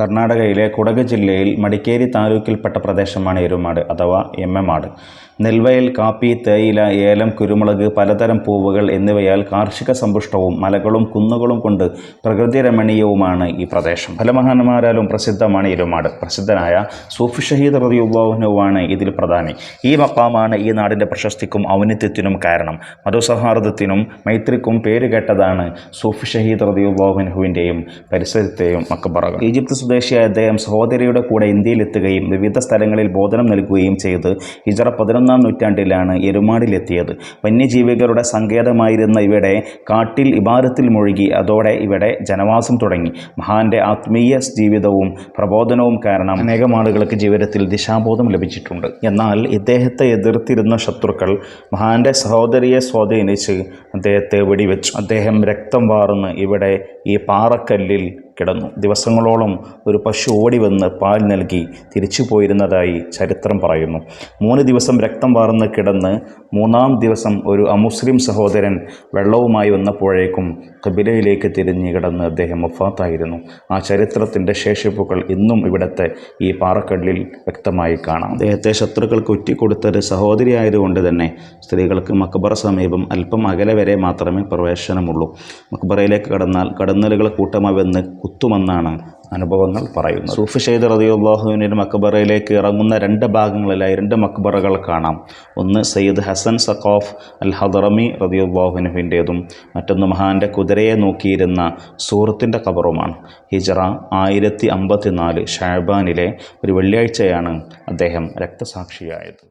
കർണാടകയിലെ കുടക് ജില്ലയിൽ മടിക്കേരി താലൂക്കിൽപ്പെട്ട പ്രദേശമാണ് എരുമാട് അഥവാ എമ്മമാട്. നെൽവയൽ കാപ്പി തേയില ഏലം കുരുമുളക് പലതരം പൂവുകൾ എന്നിവയാൽ കാർഷിക സമ്പുഷ്ടവും മലകളും കുന്നുകളും കൊണ്ട് പ്രകൃതി രമണീയവുമാണ് ഈ പ്രദേശം. പല മഹാന്മാരാലും പ്രസിദ്ധമാണ് എരുമാട്. പ്രസിദ്ധനായ സൂഫി ഷഹീദ് റതിയുള്ളാഹുനുവാണ് ഇതിൽ പ്രധാനി. ഈ മക്കാമാണ് ഈ നാടിന്റെ പ്രശസ്തിക്കും ഔന്നിത്യത്തിനും കാരണം. മതസൗഹാർദ്ദത്തിനും മൈത്രിക്കും പേരുകേട്ടതാണ് സൂഫി ഷഹീദ് റതിയുള്ളാഹുനുവിന്റെയും പരിസരത്തെയും മക്കബറകൾ ഈജിപ്ത് സ്വദേശിയായ അദ്ദേഹം സഹോദരിയുടെ കൂടെ ഇന്ത്യയിലെത്തുകയും വിവിധ സ്ഥലങ്ങളിൽ ബോധനം നൽകുകയും ചെയ്ത് ഹിജറ പതിനൊന്നാം നൂറ്റാണ്ടിലാണ് എരുമാടിലെത്തിയത്. വന്യജീവികളുടെ സങ്കേതമായിരുന്ന ഇവിടെ കാട്ടിൽ ഇബാരത്തിൽ മുഴുകി. അതോടെ ഇവിടെ ജനവാസം തുടങ്ങി. മഹാന്റെ ആത്മീയ ജീവിതവും പ്രബോധനവും കാരണം അനേകം ആളുകൾക്ക് ജീവിതത്തിൽ ദിശാബോധം ലഭിച്ചിട്ടുണ്ട്. എന്നാൽ ഇദ്ദേഹത്തെ എതിർത്തിരുന്ന ശത്രുക്കൾ മഹാന്റെ സഹോദരിയെ സ്വാധീനിച്ച് അദ്ദേഹത്തെ വെടിവെച്ചു. അദ്ദേഹം രക്തം വാർന്ന് ഇവിടെ ഈ പാറക്കല്ലിൽ കിടന്നു. ദിവസങ്ങളോളം ഒരു പശു ഓടി വന്ന് പാൽ നൽകി തിരിച്ചു പോയിരുന്നതായി ചരിത്രം പറയുന്നു. മൂന്ന് ദിവസം രക്തം വാർന്ന് കിടന്ന് മൂന്നാം ദിവസം ഒരു അമുസ്ലിം സഹോദരൻ വെള്ളവുമായി വന്നപ്പോഴേക്കും കബിലയിലേക്ക് തിരിഞ്ഞ് കിടന്ന് അദ്ദേഹം വഫാത്തായിരുന്നു. ആ ചരിത്രത്തിന്റെ ശേഷിപ്പുകൾ ഇന്നും ഇവിടുത്തെ ഈ പാറക്കടലിൽ വ്യക്തമായി കാണാം. അദ്ദേഹത്തെ ശത്രുക്കൾക്ക് ഒറ്റിക്കൊടുത്തൊരു സഹോദരി ആയതുകൊണ്ട് തന്നെ സ്ത്രീകൾക്ക് മക്ബറ സമീപം അല്പം അകലെ വരെ മാത്രമേ പ്രവേശനമുള്ളൂ. മക്ബറയിലേക്ക് കടന്നാൽ കടന്നലുകൾ കൂട്ടമായി വന്ന് കുത്തുമെന്നാണ് അനുഭവങ്ങൾ പറയുന്നത്. സൂഫ് ഷെയ്ദ് റതിയുള്ളാഹുവിന്റെ മക്ബറയിലേക്ക് ഇറങ്ങുന്ന രണ്ട് ഭാഗങ്ങളിലായി രണ്ട് മക്ബറകൾ കാണാം. ഒന്ന് സയ്യിദ് ഹസൻ സഖോഫ് അൽ ഹദറമി റതിയുള്ളാഹുനുവിന്റേതും മറ്റൊന്ന് മഹാന്റെ കുതിരയെ നോക്കിയിരുന്ന സൂറത്തിന്റെ കബറുമാണ് ഹിജറ ആയിരത്തി അമ്പത്തി നാല് ഷാബാനിലെ ഒരു വെള്ളിയാഴ്ചയാണ് അദ്ദേഹം രക്തസാക്ഷിയായത്.